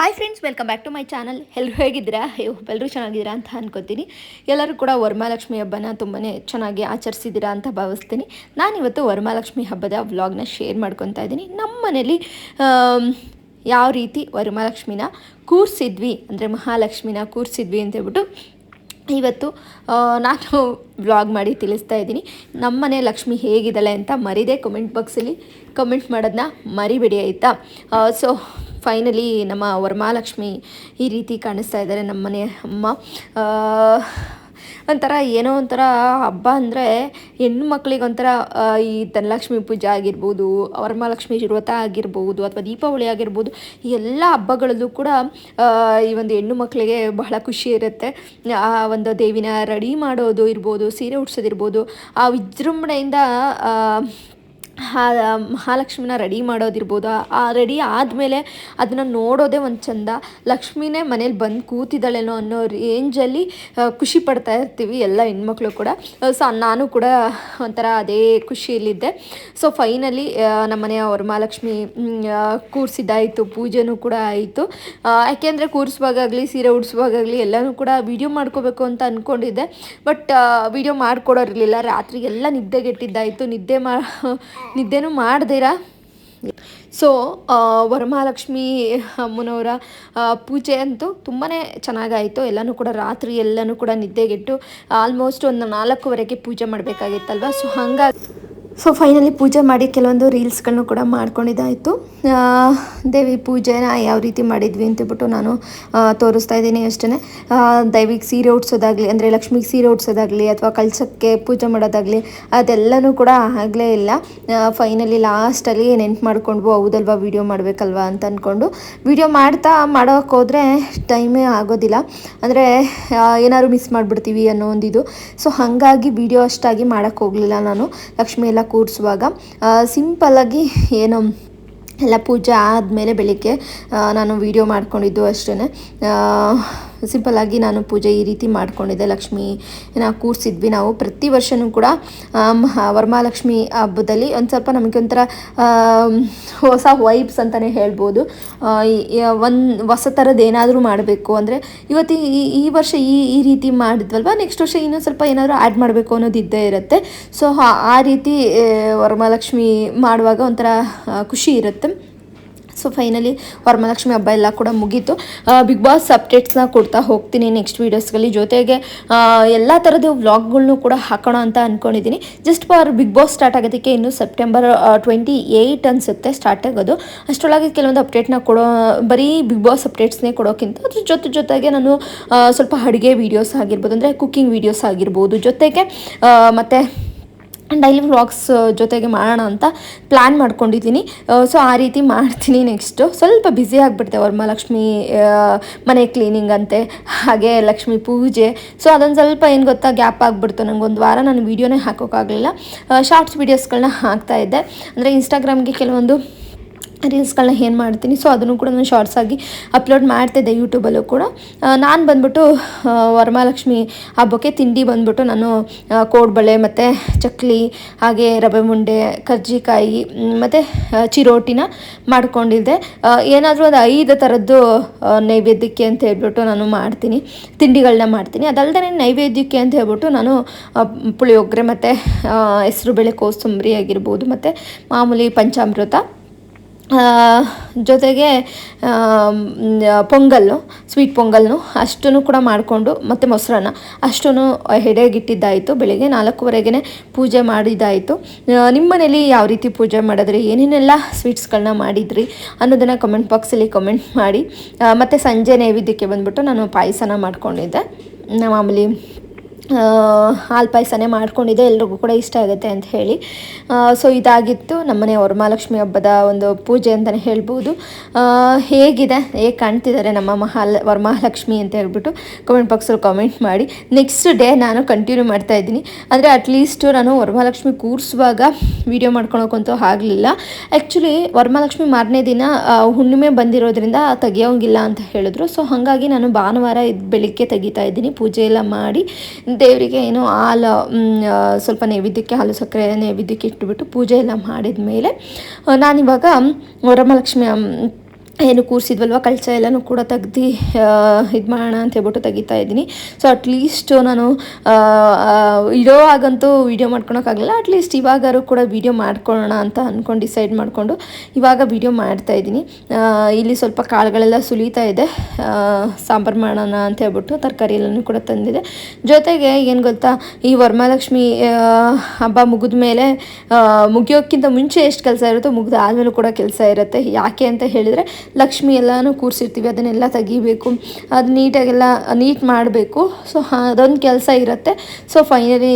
Hi friends welcome back to my channel ಎಲ್ಲರೂ ಹೇಗಿದ್ದೀರಾ? ಅಯ್ಯೋ ಎಲ್ಲರೂ ಚೆನ್ನಾಗಿದ್ದೀರಾ ಅಂತ ಅನ್ಕೋತೀನಿ. ಎಲ್ಲರೂ ಕೂಡ ವರಮಹಾಲಕ್ಷ್ಮಿ ಹಬ್ಬನ ತುಂಬಾ ಚೆನ್ನಾಗಿ ಆಚರಿಸಿದ್ದೀರಾ ಅಂತ ಭಾವಿಸ್ತೀನಿ. ನಾನಿವತ್ತು ವರಮಹಾಲಕ್ಷ್ಮಿ ಹಬ್ಬದ ವ್ಲಾಗ್ನ ಶೇರ್ ಮಾಡ್ಕೊತಾ ಇದ್ದೀನಿ. ನಮ್ಮ ಮನೇಲಿ ಯಾವ ರೀತಿ ವರಮಹಾಲಕ್ಷ್ಮಿನ ಕೂರಿಸಿದ್ವಿ, ಅಂದರೆ ಮಹಾಲಕ್ಷ್ಮಿನ ಕೂರಿಸಿದ್ವಿ ಅಂತ ಹೇಳ್ಬಿಟ್ಟು, ಇವತ್ತು ನಾನು ವ್ಲಾಗ್ ಮಾಡಿ ತಿಳಿಸ್ತಾ ಇದ್ದೀನಿ. ನಮ್ಮನೆ ಲಕ್ಷ್ಮಿ ಹೇಗಿದ್ದಾಳೆ ಅಂತ ಮರಿದೆ ಕಮೆಂಟ್ ಬಾಕ್ಸಲ್ಲಿ ಕಮೆಂಟ್ ಮಾಡೋದನ್ನ ಮರಿಬೇಡಿ, ಆಯಿತಾ? ಸೊ ಫೈನಲಿ ನಮ್ಮ ವರಮಹಾಲಕ್ಷ್ಮಿ ಈ ರೀತಿ ಕಾಣಿಸ್ತಾ ಇದ್ದಾರೆ ನಮ್ಮ ಮನೆ ಅಮ್ಮ. ಒಂಥರ ಏನೋ ಒಂಥರ ಹಬ್ಬ ಅಂದರೆ ಹೆಣ್ಣು ಮಕ್ಕಳಿಗೆ ಒಂಥರ ಈ ಧನಲಕ್ಷ್ಮಿ ಪೂಜೆ ಆಗಿರ್ಬೋದು, ವರಮಹಾಲಕ್ಷ್ಮಿ ವ್ರತ ಆಗಿರ್ಬೋದು ಅಥವಾ ದೀಪಾವಳಿ ಆಗಿರ್ಬೋದು ಎಲ್ಲ ಹಬ್ಬಗಳಲ್ಲೂ ಕೂಡ ಈ ಒಂದು ಹೆಣ್ಣು ಮಕ್ಕಳಿಗೆ ಬಹಳ ಖುಷಿ ಇರುತ್ತೆ. ಆ ಒಂದು ದೇವಿನ ರೆಡಿ ಮಾಡೋದು ಇರ್ಬೋದು, ಸೀರೆ ಉಡ್ಸೋದಿರ್ಬೋದು, ಆ ವಿಜೃಂಭಣೆಯಿಂದ ಮಹಾಲಕ್ಷ್ಮಿನ ರೆಡಿ ಮಾಡೋದಿರ್ಬೋದು? ಆ- ರೆಡಿ ಆದಮೇಲೆ ಅದನ್ನು ನೋಡೋದೇ ಒಂದು ಚಂದ. ಲಕ್ಷ್ಮಿನೇ ಮನೇಲಿ ಬಂದು ಕೂತಿದ್ದಾಳೇನೋ ಅನ್ನೋ ರೇಂಜಲ್ಲಿ ಖುಷಿ ಪಡ್ತಾ ಇರ್ತೀವಿ ಎಲ್ಲ ಹೆಣ್ಮಕ್ಳು ಕೂಡ. ಸೊ ನಾನು ಕೂಡ ಒಂಥರ ಅದೇ ಖುಷಿಯಲ್ಲಿದ್ದೆ. ಸೊ ಫೈನಲಿ ನಮ್ಮನೆಯ ವರಮಹಾಲಕ್ಷ್ಮಿ ಕೂರಿಸಿದ್ದಾಯಿತು, ಪೂಜೆನೂ ಕೂಡ ಆಯಿತು. ಯಾಕೆಂದರೆ ಕೂರಿಸುವಾಗಲಿ ಸೀರೆ ಉಡಿಸುವಾಗಲಿ ಎಲ್ಲನೂ ಕೂಡ ವೀಡಿಯೋ ಮಾಡ್ಕೋಬೇಕು ಅಂತ ಅಂದ್ಕೊಂಡಿದ್ದೆ ಬಟ್ ವಿಡಿಯೋ ಮಾಡಿಕೊಡೋರಿರಲಿಲ್ಲ. ರಾತ್ರಿ ಎಲ್ಲ ನಿದ್ದೆಗೆಟ್ಟಿದ್ದಾಯಿತು. ನಿದ್ದೆ ಮಾ ನಿದ್ದೆನೂ ಮಾಡ್ದಿರಾ? ಸೊ ವರಮಹಾಲಕ್ಷ್ಮಿ ಅಮ್ಮನವರ ಪೂಜೆ ಅಂತೂ ತುಂಬಾ ಚೆನ್ನಾಗಾಯಿತು. ಎಲ್ಲನೂ ಕೂಡ ರಾತ್ರಿ ಎಲ್ಲನೂ ಕೂಡ ನಿದ್ದೆಗೆಟ್ಟು ಆಲ್ಮೋಸ್ಟ್ ಒಂದು ನಾಲ್ಕುವರೆಗೆ ಪೂಜೆ ಮಾಡಬೇಕಾಗಿತ್ತಲ್ವ? ಸೊ ಹಂಗಾಗಿ ಸೊ ಫೈನಲಿ ಪೂಜೆ ಮಾಡಿ ಕೆಲವೊಂದು ರೀಲ್ಸ್ಗಳನ್ನು ಕೂಡ ಮಾಡ್ಕೊಂಡಿದ್ದಾಯಿತು. ದೇವಿ ಪೂಜೆನ ಯಾವ ರೀತಿ ಮಾಡಿದ್ವಿ ಅಂತೇಳ್ಬಿಟ್ಟು ನಾನು ತೋರಿಸ್ತಾ ಇದ್ದೀನಿ ಅಷ್ಟೇ ದೈವಿಗೆ ಸೀರೆ ಉಡ್ಸೋದಾಗಲಿ, ಅಂದರೆ ಲಕ್ಷ್ಮಿಗೆ ಸೀರೆ ಉಡ್ಸೋದಾಗಲಿ, ಅಥವಾ ಕಳ್ಸೋಕ್ಕೆ ಪೂಜೆ ಮಾಡೋದಾಗಲಿ, ಅದೆಲ್ಲನೂ ಕೂಡ ಆಗಲೇ ಇಲ್ಲ. ಫೈನಲಿ ಲಾಸ್ಟಲ್ಲಿ ನೆನ್ಪು ಮಾಡ್ಕೊಂಡ್ವು, ಹೌದಲ್ವಾ ವೀಡಿಯೋ ಮಾಡಬೇಕಲ್ವಾ ಅಂತ ಅಂದ್ಕೊಂಡು ವೀಡಿಯೋ ಮಾಡ್ತಾ ಮಾಡೋಕ್ಕೆ ಹೋದರೆ ಟೈಮೇ ಆಗೋದಿಲ್ಲ. ಅಂದರೆ ಏನಾದ್ರು ಮಿಸ್ ಮಾಡಿಬಿಡ್ತೀವಿ ಅನ್ನೋ ಒಂದಿದು. ಸೊ ಹಾಗಾಗಿ ವೀಡಿಯೋ ಅಷ್ಟಾಗಿ ಮಾಡೋಕ್ಕೆ ಹೋಗಲಿಲ್ಲ ನಾನು. ಲಕ್ಷ್ಮಿ ಎಲ್ಲ ಕೂರಿಸುವಾಗ ಸಿಂಪಲ್ಲಾಗಿ ಏನು ಎಲ್ಲ ಪೂಜೆ ಆದಮೇಲೆ ಬೆಳಿಗ್ಗೆ ನಾನು ವೀಡಿಯೋ ಮಾಡ್ಕೊಂಡಿದ್ದು ಅಷ್ಟೇ ಸಿಂಪಲ್ಲಾಗಿ ನಾನು ಪೂಜೆ ಈ ರೀತಿ ಮಾಡ್ಕೊಂಡಿದ್ದೆ. ನಾವು ಕೂರಿಸಿದ್ವಿ ನಾವು. ಪ್ರತಿ ವರ್ಷವೂ ಕೂಡ ವರಮಹಾಲಕ್ಷ್ಮಿ ಹಬ್ಬದಲ್ಲಿ ಒಂದು ಸ್ವಲ್ಪ ನಮಗೆ ಒಂಥರ ಹೊಸ ವೈಬ್ಸ್ ಅಂತಲೇ ಹೇಳ್ಬೋದು. ಒಂದು ಹೊಸ ಥರದ್ದು ಏನಾದರೂ ಮಾಡಬೇಕು ಅಂದರೆ ಇವತ್ತು ಈ ವರ್ಷ ಈ ಈ ರೀತಿ ಮಾಡಿದ್ವಲ್ವ? ನೆಕ್ಸ್ಟ್ ವರ್ಷ ಇನ್ನೊಂದು ಸ್ವಲ್ಪ ಏನಾದರೂ ಆ್ಯಡ್ ಮಾಡಬೇಕು ಅನ್ನೋದು ಇದ್ದೇ ಇರುತ್ತೆ. ಸೊ ಆ ರೀತಿ ವರಮಹಾಲಕ್ಷ್ಮಿ ಮಾಡುವಾಗ ಒಂಥರ ಖುಷಿ ಇರುತ್ತೆ. ಸೊ ಫೈನಲಿ ವರಮಹಾಲಕ್ಷ್ಮಿ ಹಬ್ಬ ಎಲ್ಲ ಕೂಡ ಮುಗೀತು. ಬಿಗ್ ಬಾಸ್ ಅಪ್ಡೇಟ್ಸ್ನ ಕೊಡ್ತಾ ಹೋಗ್ತೀನಿ ನೆಕ್ಸ್ಟ್ ವೀಡಿಯೋಸ್ಗಳಲ್ಲಿ ಜೊತೆಗೆ ಎಲ್ಲ ಥರದ ವ್ಲಾಗ್ಗಳ್ನು ಕೂಡ ಹಾಕೋಣ ಅಂತ ಅಂದ್ಕೊಂಡಿದ್ದೀನಿ just for Big Boss start ಆಗೋದಕ್ಕೆ ಇನ್ನು ಸೆಪ್ಟೆಂಬರ್ ಟ್ವೆಂಟಿ ಏಯ್ಟ್ ಅನಿಸುತ್ತೆ ಸ್ಟಾರ್ಟ್ ಆಗೋದು. ಅಷ್ಟರೊಳಗೆ ಕೆಲವೊಂದು ಅಪ್ಡೇಟ್ನ ಕೊಡೋ, ಬರೀ ಬಿಗ್ ಬಾಸ್ ಅಪ್ಡೇಟ್ಸ್ನೇ ಕೊಡೋಕ್ಕಿಂತ ಅದ್ರ ಜೊತೆ ಜೊತೆಗೆ ನಾನು ಸ್ವಲ್ಪ ಅಡುಗೆ ವೀಡಿಯೋಸ್ ಆಗಿರ್ಬೋದು, ಅಂದರೆ ಕುಕ್ಕಿಂಗ್ ವೀಡಿಯೋಸ್ ಆಗಿರ್ಬೋದು. ಜೊತೆಗೆ ಮತ್ತು ಡೈಲಿ ವ್ಲಾಗ್ಸ್ ಜೊತೆಗೆ ಮಾಡೋಣ ಅಂತ ಪ್ಲ್ಯಾನ್ ಮಾಡ್ಕೊಂಡಿದ್ದೀನಿ. ಸೊ ಆ ರೀತಿ ಮಾಡ್ತೀನಿ ನೆಕ್ಸ್ಟು ಸ್ವಲ್ಪ ಬ್ಯುಸಿ ಆಗಿಬಿಡ್ತೆ ವರಮಹಾಲಕ್ಷ್ಮಿ ಆ, ಮನೆ ಕ್ಲೀನಿಂಗ್ ಅಂತೆ ಹಾಗೆ ಲಕ್ಷ್ಮಿ ಪೂಜೆ. ಸೊ ಅದೊಂದು ಸ್ವಲ್ಪ ಏನು ಗೊತ್ತಾ ಗ್ಯಾಪ್ ಆಗಿಬಿಡ್ತು. ಒಂದು ವಾರ ನಾನು ವೀಡಿಯೋನೇ ಹಾಕೋಕ್ಕಾಗಲಿಲ್ಲ ಶಾರ್ಟ್ಸ್ ವೀಡಿಯೋಸ್ಗಳನ್ನ ಹಾಕ್ತಾ ಇದ್ದೆ. ಅಂದರೆ ಇನ್ಸ್ಟಾಗ್ರಾಮ್ಗೆ ಕೆಲವೊಂದು ರೀಲ್ಸ್ಗಳನ್ನ ಏನು ಮಾಡ್ತೀನಿ ಸೊ ಅದನ್ನು ಕೂಡ ನಾನು ಶಾರ್ಟ್ಸ್ ಆಗಿ ಅಪ್ಲೋಡ್ ಮಾಡ್ತಿದ್ದೆ ಯೂಟ್ಯೂಬಲ್ಲೂ ಕೂಡ. ನಾನು ಬಂದ್ಬಿಟ್ಟು ವರಮಹಾಲಕ್ಷ್ಮಿ ಹಬ್ಬಕ್ಕೆ ತಿಂಡಿ ಬಂದ್ಬಿಟ್ಟು ನಾನು ಕೋಡ್ಬಳೆ ಮತ್ತು ಚಕ್ಲಿ, ಹಾಗೆ ರವೆ ಮುಂಡೆ, ಕರ್ಜಿಕಾಯಿ ಮತ್ತು ಚಿರೋಟಿನ ಮಾಡ್ಕೊಂಡಿದ್ದೆ. ಏನಾದರೂ ಒಂದು ಐದು ಥರದ್ದು ನೈವೇದ್ಯಕ್ಕೆ ಅಂತ ಹೇಳ್ಬಿಟ್ಟು ನಾನು ಮಾಡ್ತೀನಿ ತಿಂಡಿಗಳನ್ನ ಮಾಡ್ತೀನಿ. ಅದಲ್ಲದೆ ನೈವೇದ್ಯಕ್ಕೆ ಅಂತ ಹೇಳ್ಬಿಟ್ಟು ನಾನು ಪುಳಿಯೋಗರೆ ಮತ್ತು ಹೆಸರುಬೇಳೆ ಕೋಸಂಬರಿ ಆಗಿರ್ಬೋದು, ಮತ್ತು ಮಾಮೂಲಿ ಪಂಚಾಮೃತ. ಜೊತೆಗೆ ಪೊಂಗಲ್ಲು ಸ್ವೀಟ್ ಪೊಂಗಲ್ನು ಅಷ್ಟೂ ಕೂಡ ಮಾಡಿಕೊಂಡು, ಮತ್ತು ಮೊಸರನ್ನ ಅಷ್ಟೂ ಹೆಡೆಗಿಟ್ಟಿದ್ದಾಯಿತು. ಬೆಳಗ್ಗೆ ನಾಲ್ಕುವರೆಗೆ ಪೂಜೆ ಮಾಡಿದ್ದಾಯಿತು. ನಿಮ್ಮ ಮನೇಲಿ ಯಾವ ರೀತಿ ಪೂಜೆ ಮಾಡಿದ್ರಿ? ಏನೇನೆಲ್ಲ ಸ್ವೀಟ್ಸ್ಗಳನ್ನ ಮಾಡಿದ್ರಿ? ಅನ್ನೋದನ್ನು ಕಮೆಂಟ್ ಬಾಕ್ಸಲ್ಲಿ ಕಮೆಂಟ್ ಮಾಡಿ. ಮತ್ತು ಸಂಜೆ ನೈವೇದ್ಯಕ್ಕೆ ಬಂದ್ಬಿಟ್ಟು ನಾನು ಪಾಯಸನ ಮಾಡ್ಕೊಂಡಿದ್ದೆ. ಮಾಮೂಲಿ ಹಾಲು ಪಾಯಸನೇ ಮಾಡ್ಕೊಂಡಿದ್ದೆ, ಎಲ್ರಿಗೂ ಕೂಡ ಇಷ್ಟ ಆಗುತ್ತೆ ಅಂತ ಹೇಳಿ. ಸೊ ಇದಾಗಿತ್ತು ನಮ್ಮನೆ ವರಮಹಾಲಕ್ಷ್ಮಿ ಹಬ್ಬದ ಒಂದು ಪೂಜೆ ಅಂತಲೇ ಹೇಳ್ಬೋದು. ಹೇಗಿದೆ, ಹೇಗೆ ಕಾಣ್ತಿದ್ದಾರೆ ನಮ್ಮ ಮಹಾಲ, ವರಮಹಾಲಕ್ಷ್ಮಿ ಅಂತ ಹೇಳ್ಬಿಟ್ಟು ಕಮೆಂಟ್ ಬಾಕ್ಸಲ್ಲಿ ಕಾಮೆಂಟ್ ಮಾಡಿ. ನೆಕ್ಸ್ಟ್ ಡೇ ನಾನು ಕಂಟಿನ್ಯೂ ಮಾಡ್ತಾ ಇದ್ದೀನಿ. ಅಂದರೆ ಅಟ್ಲೀಸ್ಟು ನಾನು ವರಮಹಾಲಕ್ಷ್ಮಿ ಕೂರಿಸುವಾಗ ವೀಡಿಯೋ ಮಾಡ್ಕೊಳಕ್ಕಂತೂ ಆಗಲಿಲ್ಲ. ಆ್ಯಕ್ಚುಲಿ ವರಮಹಾಲಕ್ಷ್ಮಿ ಮಾರನೇ ದಿನ ಹುಣ್ಣಿಮೆ ಬಂದಿರೋದ್ರಿಂದ ತೆಗಿಯೋಂಗಿಲ್ಲ ಅಂತ ಹೇಳಿದ್ರು. ಸೊ ಹಾಗಾಗಿ ನಾನು ಭಾನುವಾರ ಇದು ಬೆಳಿಗ್ಗೆ ತೆಗಿತಾ ಇದ್ದೀನಿ, ಪೂಜೆ ಎಲ್ಲ ಮಾಡಿ. ದೇವರಿಗೆ ಏನು ಹಾಲು ಸ್ವಲ್ಪ ನೈವೇದ್ಯಕ್ಕೆ ಹಾಲು, ಸಕ್ಕರೆ, ನೈವೇದ್ಯಕ್ಕೆ ಇಟ್ಬಿಟ್ಟು ಪೂಜೆ ಎಲ್ಲ ಮಾಡಿದ ಮೇಲೆ ನಾನಿವಾಗ ವರಮಹಾಲಕ್ಷ್ಮಿ ಏನು ಕೂರಿಸಿದ್ವಲ್ವ? ಕಳಚ ಎಲ್ಲನೂ ಕೂಡ ತೆಗ್ದು ಇದು ಮಾಡೋಣ ಅಂತ ಹೇಳ್ಬಿಟ್ಟು ತೆಗಿತಾ ಇದ್ದೀನಿ. ಸೊ ಅಟ್ಲೀಸ್ಟ್ ನಾನು ಇಡೋ ಆಗಂತೂ ವೀಡಿಯೋ ಮಾಡ್ಕೊಳಕ್ಕಾಗಲ್ಲ. ಅಟ್ಲೀಸ್ಟ್ ಇವಾಗಾರು ಕೂಡ ವೀಡಿಯೋ ಮಾಡ್ಕೊಳ್ಳೋಣ ಅಂತ ಅಂದ್ಕೊಂಡು ಡಿಸೈಡ್ ಮಾಡಿಕೊಂಡು ಇವಾಗ ವೀಡಿಯೋ ಮಾಡ್ತಾ ಇದ್ದೀನಿ. ಇಲ್ಲಿ ಸ್ವಲ್ಪ ಕಾಳುಗಳೆಲ್ಲ ಸುಲಿತಾ ಇದೆ. ಸಾಂಬಾರು ಮಾಡೋಣ ಅಂತ ಹೇಳ್ಬಿಟ್ಟು ತರಕಾರಿ ಎಲ್ಲನೂ ಕೂಡ ತಂದಿದೆ. ಜೊತೆಗೆ ಏನು ಗೊತ್ತಾ? ಈ ವರಮಹಾಲಕ್ಷ್ಮಿ ಹಬ್ಬ ಮುಗಿದ ಮೇಲೆ ಮುಗಿಯೋಕ್ಕಿಂತ ಮುಂಚೆ ಎಷ್ಟು ಕೆಲಸ ಇರುತ್ತೋ ಮುಗಿದ ಕೂಡ ಕೆಲಸ ಇರುತ್ತೆ. ಯಾಕೆ ಅಂತ ಹೇಳಿದರೆ ಲಕ್ಷ್ಮಿ ಎಲ್ಲನೂ ಕೂರಿಸಿರ್ತೀವಿ, ಅದನ್ನೆಲ್ಲ ತೆಗಿಬೇಕು, ಅದು ನೀಟಾಗೆಲ್ಲ ನೀಟ್ ಮಾಡಬೇಕು. ಸೊ ಅದೊಂದು ಕೆಲಸ ಇರುತ್ತೆ. ಸೊ ಫೈನಲಿ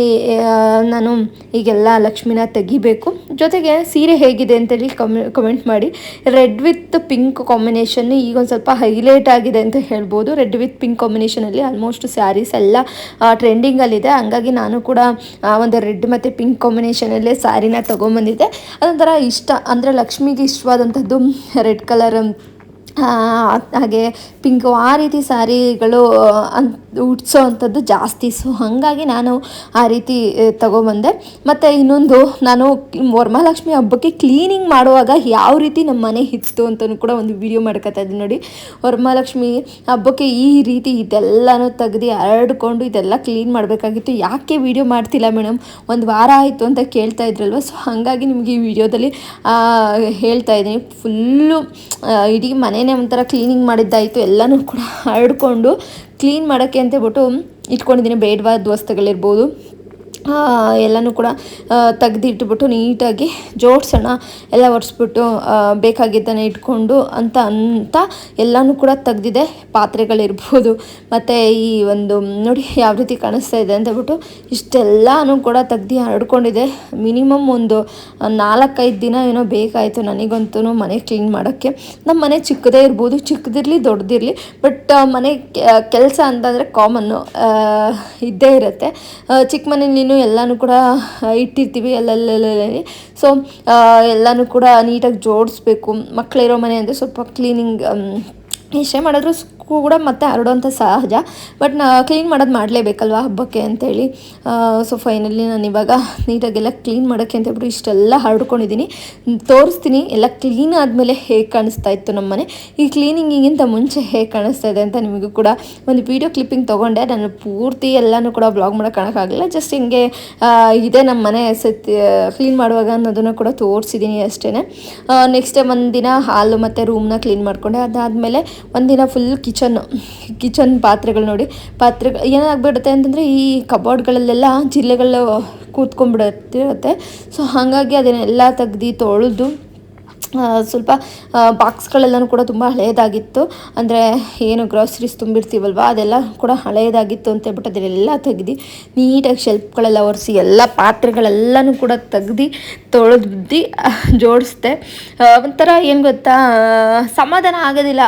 ನಾನು ಈಗೆಲ್ಲ ಲಕ್ಷ್ಮಿನ ತೆಗಿಬೇಕು. ಜೊತೆಗೆ ಸೀರೆ ಹೇಗಿದೆ ಅಂತೇಳಿ ಕಮೆ ಕಮೆಂಟ್ ಮಾಡಿ. ರೆಡ್ ವಿತ್ ಪಿಂಕ್ ಕಾಂಬಿನೇಷನ್ ಈಗ ಒಂದು ಸ್ವಲ್ಪ ಹೈಲೈಟ್ ಆಗಿದೆ ಅಂತ ಹೇಳ್ಬೋದು. ರೆಡ್ ವಿತ್ ಪಿಂಕ್ ಕಾಂಬಿನೇಷನಲ್ಲಿ ಆಲ್ಮೋಸ್ಟ್ ಸ್ಯಾರೀಸ್ ಎಲ್ಲ ಟ್ರೆಂಡಿಂಗಲ್ಲಿದೆ ಹಂಗಾಗಿ ನಾನು ಕೂಡ ಒಂದು ರೆಡ್ ಮತ್ತು ಪಿಂಕ್ ಕಾಂಬಿನೇಷನಲ್ಲೇ ಸ್ಯಾರಿನ ತೊಗೊಂಬಂದಿದ್ದೆ. ಅದೊಂಥರ ಇಷ್ಟ, ಅಂದರೆ ಲಕ್ಷ್ಮಿಗೆ ಇಷ್ಟವಾದಂಥದ್ದು ರೆಡ್ ಕಲರ್ ಹಾಗೆ ಪಿಂಕು ಆ ರೀತಿ ಸ್ಯಾರಿಗಳು ಅನ್ ಉಟ್ಸೋ ಅಂಥದ್ದು ಜಾಸ್ತಿ. ಸೊ ಹಾಗಾಗಿ ನಾನು ಆ ರೀತಿ ತೊಗೊಬಂದೆ. ಮತ್ತು ಇನ್ನೊಂದು, ನಾನು ವರ್ಮಹಾಲಕ್ಷ್ಮಿ ಹಬ್ಬಕ್ಕೆ ಕ್ಲೀನಿಂಗ್ ಮಾಡುವಾಗ ಯಾವ ರೀತಿ ನಮ್ಮ ಮನೆ ಇತ್ತು ಅಂತಲೂ ಕೂಡ ಒಂದು ವಿಡಿಯೋ ಮಾಡ್ಕೊತಾ ಇದ್ದೀನಿ ನೋಡಿ. ವರ್ಮಹಾಲಕ್ಷ್ಮಿ ಹಬ್ಬಕ್ಕೆ ಈ ರೀತಿ ಇದೆಲ್ಲನೂ ತೆಗ್ದು ಹರಡ್ಕೊಂಡು ಇದೆಲ್ಲ ಕ್ಲೀನ್ ಮಾಡಬೇಕಾಗಿತ್ತು. ಯಾಕೆ ವಿಡಿಯೋ ಮಾಡ್ತಿಲ್ಲ ಮೇಡಮ್? ಒಂದು ವಾರ ಆಯಿತು ಅಂತ ಕೇಳ್ತಾ ಇದ್ರಲ್ವ? ಸೊ ಹಾಗಾಗಿ ನಿಮಗೆ ಈ ವಿಡಿಯೋದಲ್ಲಿ ಹೇಳ್ತಾ ಇದ್ದೀನಿ. ಫುಲ್ಲು ಇಡೀ ಮನೆಯೇ ಒಂಥರ ಕ್ಲೀನಿಂಗ್ ಮಾಡಿದ್ದಾಯಿತು ಎಲ್ಲನೂ ಕೂಡ ಹರಡ್ಕೊಂಡು ಕ್ಲೀನ್ ಮಾಡೋಕ್ಕೆ ಅಂತ ಹೇಳ್ಬಿಟ್ಟು ಇಟ್ಕೊಂಡಿದ್ದೀನಿ. ಬೇಡವಾದ ವಸ್ತುಗಳಿರ್ಬೋದು. ಎಲ್ಲನೂ ಕೂಡ ತೆಗೆದಿಟ್ಬಿಟ್ಟು ನೀಟಾಗಿ ಜೋಡಿಸೋಣ. ಎಲ್ಲ ಒರೆಸ್ಬಿಟ್ಟು ಬೇಕಾಗಿದ್ದಾನೆ ಬೇಕಾಗಿದ್ದನ್ನು ಇಟ್ಕೊಂಡು ಅಂತ ಅಂತ ಎಲ್ಲನೂ ಕೂಡ ತೆಗ್ದಿದೆ. ಪಾತ್ರೆಗಳಿರ್ಬೋದು, ಮತ್ತು ಈ ಒಂದು, ನೋಡಿ ಯಾವ ರೀತಿ ಕಾಣಿಸ್ತಾ ಇದೆ ಅಂತ ಹೇಳ್ಬಿಟ್ಟು ಇಷ್ಟೆಲ್ಲನೂ ಕೂಡ ತೆಗ್ದು ಹರಡ್ಕೊಂಡಿದೆ. ಮಿನಿಮಮ್ ಒಂದು ನಾಲ್ಕೈದು ದಿನ ಏನೋ ಬೇಕಾಯಿತು ನನಗಂತೂ ಮನೆ ಕ್ಲೀನ್ ಮಾಡೋಕ್ಕೆ. ನಮ್ಮ ಮನೆ ಚಿಕ್ಕದೇ ಇರ್ಬೋದು, ಚಿಕ್ಕದಿರಲಿ ದೊಡ್ಡದಿರಲಿ, ಬಟ್ ಮನೆ ಕೆಲಸ ಅಂತಂದರೆ ಕಾಮನ್ನು ಇದ್ದೇ ಇರುತ್ತೆ. ಚಿಕ್ಕ ಚಿಕ್ಕ ಮನೇಲಿನೂ ಎಲ್ಲನೂ ಕೂಡ ಇಟ್ಟಿರ್ತೀವಿ ಎಲ್ಲೆಲ್ಲೆಲ್ಲಿ ಸೊ ಎಲ್ಲನೂ ಕೂಡ ನೀಟಾಗಿ ಜೋಡಿಸ್ಬೇಕು. ಮಕ್ಕಳಿರೋ ಮನೆ ಅಂದರೆ ಸ್ವಲ್ಪ ಕ್ಲೀನಿಂಗ್ ಎಷ್ಟೇ ಮಾಡಿದ್ರು ಕೂಡ ಮತ್ತೆ ಹರಡುವಂಥ ಸಹಜ. ಬಟ್ ನಾ ಕ್ಲೀನ್ ಮಾಡೋದು ಮಾಡಲೇಬೇಕಲ್ವಾ ಹಬ್ಬಕ್ಕೆ ಅಂತೇಳಿ? ಸೊ ಫೈನಲಿ ನಾನು ಇವಾಗ ನೀಟಾಗೆಲ್ಲ ಕ್ಲೀನ್ ಮಾಡೋಕ್ಕೆ ಅಂತ ಹೇಳ್ಬಿಟ್ಟು ಇಷ್ಟೆಲ್ಲ ಹರಡ್ಕೊಂಡಿದ್ದೀನಿ. ತೋರಿಸ್ತೀನಿ. ಎಲ್ಲ ಕ್ಲೀನ್ ಆದಮೇಲೆ ಹೇಗೆ ಕಾಣಿಸ್ತಾ ಇತ್ತು ನಮ್ಮ ಮನೆ ಈ ಕ್ಲೀನಿಂಗಿಗಿಂತ ಮುಂಚೆ ಹೇಗೆ ಕಾಣಿಸ್ತಾ ಇದೆ ಅಂತ ನಿಮಗೂ ಕೂಡ ಒಂದು ವೀಡಿಯೋ ಕ್ಲಿಪ್ಪಿಂಗ್ ತೊಗೊಂಡೆ. ನಾನು ಪೂರ್ತಿ ಎಲ್ಲನೂ ಕೂಡ ಬ್ಲಾಗ್ ಮಾಡೋಕ್ಕಾಗಲ್ಲ ಜಸ್ಟ್ ಹಿಂಗೆ ಇದೆ ನಮ್ಮ ಮನೆ ಸತಿ ಕ್ಲೀನ್ ಮಾಡುವಾಗ ಅನ್ನೋದನ್ನು ಕೂಡ ತೋರಿಸಿದ್ದೀನಿ ಅಷ್ಟೇ ನೆಕ್ಸ್ಟ್ ಒಂದಿನ ಹಾಲು ಮತ್ತು ರೂಮ್ನ ಕ್ಲೀನ್ ಮಾಡಿಕೊಂಡೆ. ಅದಾದಮೇಲೆ ಒಂದಿನ ಫುಲ್ ಕಿಚನ್ ಕಿಚನ್ ಪಾತ್ರೆಗಳು ನೋಡಿ. ಪಾತ್ರೆ, ಏನಾಗ್ಬಿಡುತ್ತೆ ಅಂತಂದರೆ ಈ ಕಬೋರ್ಡ್ಗಳಲ್ಲೆಲ್ಲ ಜಿಲ್ಲೆಗಳು ಕೂತ್ಕೊಂಡ್ಬಿಡುತ್ತಿರುತ್ತೆ ಸೊ, ಹಾಗಾಗಿ ಅದನ್ನೆಲ್ಲ ತೆಗ್ದು ತೊಳೆದು ಸ್ವಲ್ಪ ಬಾಕ್ಸ್ಗಳೆಲ್ಲನೂ ಕೂಡ ತುಂಬ ಹಳೆಯದಾಗಿತ್ತು ಅಂದರೆ ಏನು ಗ್ರಾಸರೀಸ್ ತುಂಬಿರ್ತೀವಲ್ವ, ಅದೆಲ್ಲ ಕೂಡ ಹಳೆಯದಾಗಿತ್ತು ಅಂತ ಹೇಳ್ಬಿಟ್ಟು ಅದನ್ನೆಲ್ಲ ತೆಗ್ದು, ನೀಟಾಗಿ ಶೆಲ್ಫ್ಗಳೆಲ್ಲ ಒರೆಸಿ, ಎಲ್ಲ ಪಾತ್ರೆಗಳೆಲ್ಲನೂ ಕೂಡ ತೆಗ್ದು ತೊಳೆದು ಜೋಡಿಸ್ದೆ. ಒಂಥರ ಏನು ಗೊತ್ತಾ, ಸಮಾಧಾನ ಆಗೋದಿಲ್ಲ.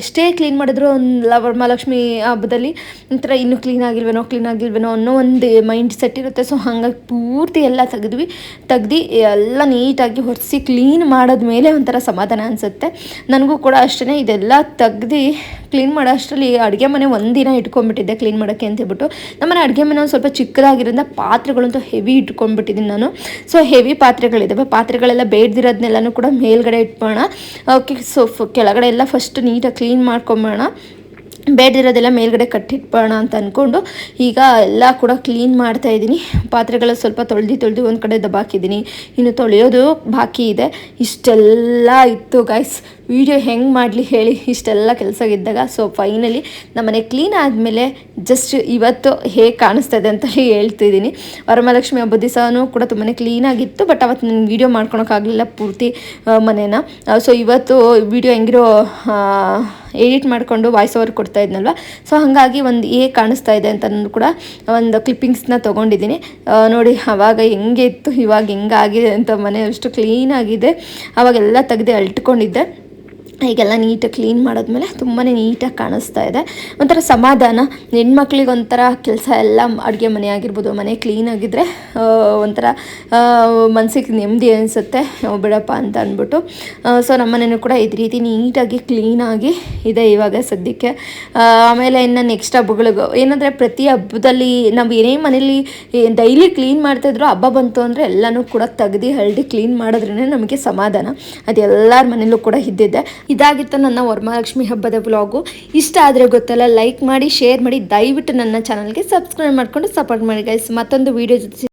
ಎಷ್ಟೇ ಕ್ಲೀನ್ ಮಾಡಿದ್ರು ಒಂದು ವರಮಹಾಲಕ್ಷ್ಮಿ ಹಬ್ಬದಲ್ಲಿ ಒಂಥರ ಇನ್ನೂ ಕ್ಲೀನ್ ಆಗಿಲ್ವೇನೋ ಕ್ಲೀನ್ ಆಗಿಲ್ವೇನೋ ಅನ್ನೋ ಒಂದು ಮೈಂಡ್ ಸೆಟ್ ಇರುತ್ತೆ. ಸೊ ಹಾಗಾಗಿ ಪೂರ್ತಿ ಎಲ್ಲ ತೆಗೆದ್ವಿ, ತೆಗ್ದು, ಎಲ್ಲ ನೀಟಾಗಿ ಒರೆಸಿ ಕ್ಲೀನ್ ಮಾಡಿದ್ಮೇಲೆ ಒಂಥರ ಸಮಾಧಾನ ಅನಿಸುತ್ತೆ. ನನಗೂ ಕೂಡ ಅಷ್ಟೇ ಇದೆಲ್ಲ ತೆಗ್ದು ಕ್ಲೀನ್ ಮಾಡೋ ಅಷ್ಟರಲ್ಲಿ ಅಡುಗೆ ಮನೆ ಒಂದಿನ ಇಟ್ಕೊಂಡ್ಬಿಟ್ಟಿದ್ದೆ ಕ್ಲೀನ್ ಮಾಡೋಕ್ಕೆ ಅಂತ ಹೇಳ್ಬಿಟ್ಟು. ನಮ್ಮನೆ ಅಡುಗೆ ಮನೆ ಒಂದು ಸ್ವಲ್ಪ ಚಿಕ್ಕದಾಗಿರೋದ್ರಿಂದ ಪಾತ್ರೆಗಳಂತೂ ಹೆವಿ ಇಟ್ಕೊಂಡ್ಬಿಟ್ಟಿದ್ದೀನಿ ನಾನು. ಸೊ ಹೆವಿ ಪಾತ್ರೆಗಳಿದ್ದಾವೆ ಪಾತ್ರೆಗಳೆಲ್ಲ ಬೇಡ್ದಿರೋದನ್ನೆಲ್ಲನೂ ಕೂಡ ಮೇಲ್ಗಡೆ ಇಟ್ಬೋಣ. ಓಕೆ ಸೊ ಕೆಳಗಡೆ ಎಲ್ಲ ಫಸ್ಟ್ ನೀಟಾಗಿ ಕ್ಲೀನ್ ಮಾಡ್ಕೊಂಬೋಣ ಬೇಡದಿರೋದೆಲ್ಲ ಮೇಲ್ಗಡೆ ಕಟ್ಟಿಟ್ಬೋಣ ಅಂತ ಅಂದ್ಕೊಂಡು ಈಗ ಎಲ್ಲ ಕೂಡ ಕ್ಲೀನ್ ಮಾಡ್ತಾ ಇದ್ದೀನಿ. ಪಾತ್ರೆಗಳ ಸ್ವಲ್ಪ ತೊಳೆದು ತೊಳೆದು ಒಂದು ಕಡೆ ದಬ್ಬಾಕಿದ್ದೀನಿ ಇನ್ನು ತೊಳೆಯೋದು ಬಾಕಿ ಇದೆ. ಇಷ್ಟೆಲ್ಲ ಇತ್ತು ಗೈಸ್ ವಿಡಿಯೋ ಹೆಂಗೆ ಮಾಡಲಿ ಹೇಳಿ ಇಷ್ಟೆಲ್ಲ ಕೆಲಸ ಇದ್ದಾಗ ಸೊ ಫೈನಲಿ ನಮ್ಮನೆ ಕ್ಲೀನ್ ಆದಮೇಲೆ ಜಸ್ಟ್ ಇವತ್ತು ಹೇಗೆ ಕಾಣಿಸ್ತಾ ಇದೆ ಅಂತ ಹೇಳ್ತಿದ್ದೀನಿ. ವರಮಹಾಲಕ್ಷ್ಮಿ ಹಬ್ಬದ ದಿವಸನೂ ಕೂಡ ತುಂಬಾ ಕ್ಲೀನಾಗಿತ್ತು ಬಟ್ ಅವತ್ತು ನಾನು ವೀಡಿಯೋ ಮಾಡ್ಕೊಳಕ್ಕಾಗಲಿಲ್ಲ ಪೂರ್ತಿ ಮನೇನ. ಸೊ ಇವತ್ತು ವಿಡಿಯೋ ಹೆಂಗಿರೋ ಎಡಿಟ್ ಮಾಡಿಕೊಂಡು ವಾಯ್ಸ್ ಓವರ್ ಕೊಡ್ತಾ ಇದ್ನಲ್ವ? ಸೊ ಹಾಗಾಗಿ ಒಂದು ಏ ಕಾಣಿಸ್ತಾ ಇದೆ ಅಂತ ಕೂಡ ಒಂದು ಕ್ಲಿಪ್ಪಿಂಗ್ಸ್ನ ತೊಗೊಂಡಿದ್ದೀನಿ. ನೋಡಿ ಆವಾಗ ಹೆಂಗೆ ಇತ್ತು, ಇವಾಗ ಹೆಂಗಾಗಿದೆ ಅಂತ ಮನೆ ಅಷ್ಟು ಕ್ಲೀನಾಗಿದೆ ಆವಾಗೆಲ್ಲ ತೆಗೆದು ಅಲ್ಟ್ಕೊಂಡಿದ್ದೆ ಹೀಗೆಲ್ಲ ನೀಟಾಗಿ ಕ್ಲೀನ್ ಮಾಡಿದ್ಮೇಲೆ ತುಂಬಾ ನೀಟಾಗಿ ಕಾಣಿಸ್ತಾ ಇದೆ. ಒಂಥರ ಸಮಾಧಾನ. ಹೆಣ್ಮಕ್ಳಿಗೆ ಒಂಥರ ಕೆಲಸ ಎಲ್ಲ ಅಡುಗೆ ಮನೆ ಆಗಿರ್ಬೋದು, ಮನೆ ಕ್ಲೀನ್ ಆಗಿದ್ದರೆ ಒಂಥರ ಮನಸ್ಸಿಗೆ ನೆಮ್ಮದಿ ಅನಿಸುತ್ತೆ. ಬಿಡಪ್ಪ ಅಂತ ಅಂದ್ಬಿಟ್ಟು. ಸೊ ನಮ್ಮ ಮನೆಯೂ ಕೂಡ ಇದು ರೀತಿ ನೀಟಾಗಿ ಕ್ಲೀನಾಗಿ ಇದೆ ಇವಾಗ ಸದ್ಯಕ್ಕೆ. ಆಮೇಲೆ ಇನ್ನು ನೆಕ್ಸ್ಟ್ ಹಬ್ಬಗಳಿಗೂ, ಏನಂದರೆ ಪ್ರತಿ ಹಬ್ಬದಲ್ಲಿ ನಾವು ಏನೇ ಮನೇಲಿ ಡೈಲಿ ಕ್ಲೀನ್ ಮಾಡ್ತಾಯಿದ್ರು ಹಬ್ಬ ಬಂತು ಅಂದರೆ ಎಲ್ಲನೂ ಕೂಡ ತೆಗ್ದು ಹಳ್ಳಿ ಕ್ಲೀನ್ ಮಾಡಿದ್ರೇ ನಮಗೆ ಸಮಾಧಾನ. ಅದು ಎಲ್ಲರ ಮನೇಲೂ ಕೂಡ ಇದ್ದಿದ್ದೆ ಇದಾಗಿತ್ತು ನನ್ನ ವರಮಹಾಲಕ್ಷ್ಮಿ ಹಬ್ಬದ ವ್ಲಾಗು. ಇಷ್ಟ ಆದರೆ ಗೊತ್ತಲ್ಲ ಲೈಕ್ ಮಾಡಿ ಶೇರ್ ಮಾಡಿ, ದಯವಿಟ್ಟು ನನ್ನ ಚಾನಲ್ಗೆ ಸಬ್ಸ್ಕ್ರೈಬ್ ಮಾಡಿಕೊಂಡು ಸಪೋರ್ಟ್ ಮಾಡಿ ಗೈಸ್ ಮತ್ತೊಂದು ವೀಡಿಯೋ ಜೊತೆ